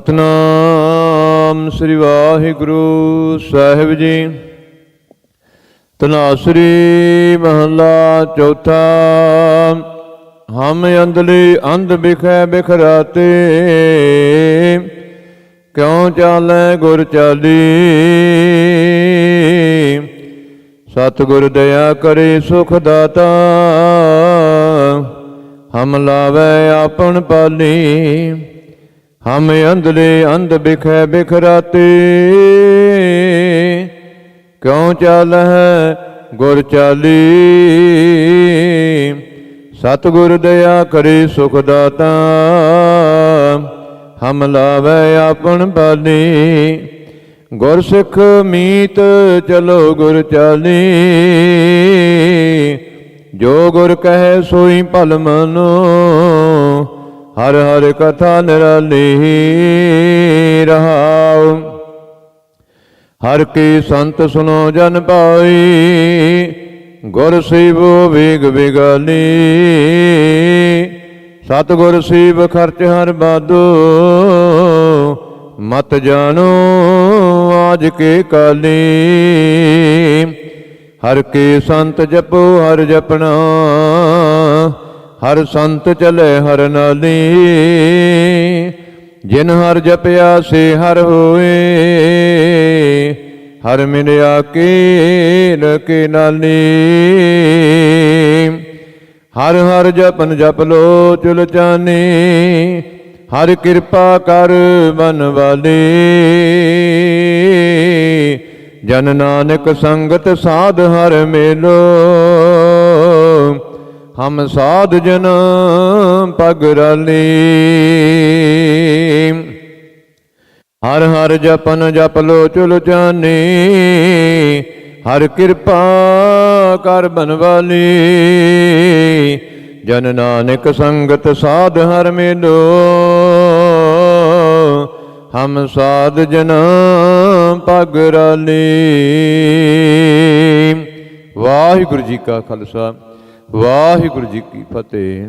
ਸਤਨਾਮ ਸ੍ਰੀ ਵਾਹਿਗੁਰੂ ਸਾਹਿਬ ਜੀ। ਤਨਾਸਰੀ ਮਹਲਾ ਚੌਥਾ। ਹਮ ਅੰਦਲੀ ਅੰਧ ਬਿਖੈ ਬਿਖਰਾਤੇ। ਕਿਉ ਚਾਲੈ ਗੁਰ ਚਾਲੀ? ਸਤਿਗੁਰ ਦਇਆ ਕਰੇ ਸੁਖ ਦਾਤਾ। ਹਮ ਲਾਵੇ ਆਪਣ ਪਾਲੀ। ਹਮ ਅੰਧਲੇ ਅੰਧ ਬਿਖੈ ਬਿਖਰਾਤੇ। ਕਿਉ ਚਾਲਹਿ ਗੁਰ ਚਾਲੀ? ਸਤਿਗੁਰ ਦਇਆ ਕਰੇ ਸੁਖ ਦਾਤਾ। ਹਮ ਲਾਵੇ ਆਪਣ ਪਾਲੀ ਗੁਰ ਸਿੱਖ ਮੀਤ ਚਲੋ ਗੁਰ ਚਾਲੀ। ਜੋ ਗੁਰ ਕਹੇ ਸੋਈ ਭਲ ਮਨੋ। ਹਰ ਹਰ ਕਥਾ ਨਿਰਲੀ ਰਹਾਉ। ਹਰ ਕੀ ਸੰਤ ਸੁਨੋ ਜਨ ਪਾਈ, ਗੁਰ ਸੇਵੋ ਵੇਗ ਵਿਗਾਲੀ। ਸਤ ਸੇਵ ਖਰਚ ਹਰ ਬਾਦੋ, ਮਤ ਜਾਣੋ ਆਜ ਕੇ ਕਾਲੀ। ਹਰ ਕੇ ਸੰਤ ਜਪੋ ਹਰ ਜਪਣਾ ਹਰ ਸੰਤ ਚਲੇ ਹਰ ਨਾਲੀ, ਜਿਨ ਹਰ ਜਪਿਆ ਸੇ ਹਰ ਹੋਏ, ਹਰ ਮਿਲਿਆ ਕੇ ਨਾਲੀ। ਹਰ ਹਰ ਜਪਨ ਜਪ ਲੋ ਚੁਲ ਚਾਨੀ, ਹਰ ਕਿਰਪਾ ਕਰ ਮਨ ਵਾਲੀ। ਜਨ ਨਾਨਕ ਸੰਗਤ ਸਾਧ ਹਰ ਮੇਲੋ ਹਮ ਸਾਧ ਜਨ ਪਗ ਰਾਲੀ। ਹਰ ਹਰ ਜਪਨ ਜਪ ਲੋ ਚੁਲ ਜਾਨੀ ਹਰ ਕਿਰਪਾ ਕਰ ਬਨਵਾਲੀ ਜਨ ਨਾਨਕ ਸੰਗਤ ਸਾਧ ਹਰ ਮੇਲੋ। ਹਮ ਸਾਧ ਜਨ ਪਗ ਰਾਲੀ। ਵਾਹਿਗੁਰੂ ਜੀ ਕਾ ਖਾਲਸਾ। ਵਾਹਿਗੁਰੂ ਜੀ ਕੀ ਫਤਿਹ।